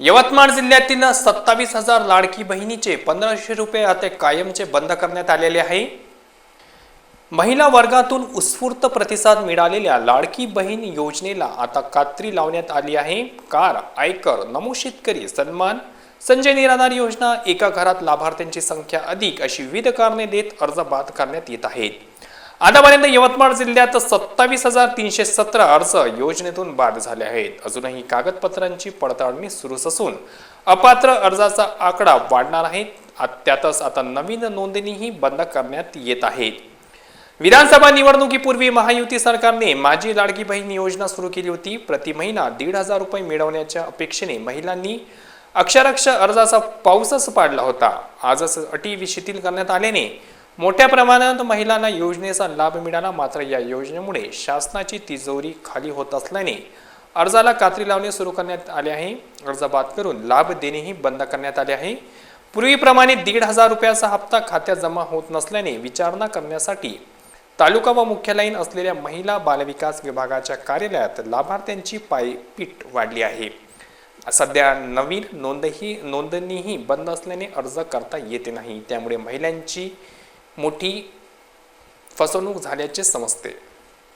यवतमाळ जिल्ह्यातील सत्तावीस हजार लाडकी बहिणीचे पंधराशे रुपये आता कायमचे बंद करण्यात आलेले आहे. महिला वर्गातून उत्स्फूर्त प्रतिसाद मिळालेल्या लाडकी बहीण योजनेला आता कात्री लावण्यात आली आहे. कार आयकर नमो शेतकरी सन्मान संजय निराधार योजना एका घरात लाभार्थ्यांची संख्या अधिक अशी विविध कारणे देत अर्ज बाद करण्यात येत आहेत. आतापर्यंत यवतमाळ जिल्ह्यात सत्तावीस हजार तीनशे सतरा अर्ज योजनेतून बाद झाले आहेत. अजूनही कागदपत्रांची पडताळणी सुरूच असून अपात्र अर्जाचा आकडा वाढणार आहे. त्यातच आता नवीन नोंदणीही बंद करण्यात येत आहेत. विधानसभा निवडणुकीपूर्वी महायुती सरकारने माझी लाडकी बहीण योजना सुरू केली होती. प्रति महिना दीड हजार रुपये मिळवण्याच्या अपेक्षेने महिलांनी अक्षरक्ष अर्जाचा पाऊसच पाडला होता. आजच अटी शिथिल करण्यात आल्याने मोठ्या प्रमाणात महिलांना योजनेचा लाभ मिळाला मात्र या योजनेमुळे शासनाची तिजोरी खाली होत असल्याने अर्जाला कात्री लावणे सुरू करण्यात आले आहे. अर्ज बाद करून लाभ देणेही बंद करण्यात आले आहे. पूर्वीप्रमाणे दीड हजार रुपयाचा हप्ता खात्यात जमा होत नसल्याने विचारणा करण्यासाठी तालुका व मुख्यालयीन असलेल्या महिला बालविकास विभागाच्या कार्यालयात लाभार्थ्यांची पायपीट वाढली आहे. सध्या नवीन नोंदही नोंदणीही बंद असल्याने अर्ज करता येते नाही. त्यामुळे महिलांची मोठी फसवणूक झाल्याचे समजते.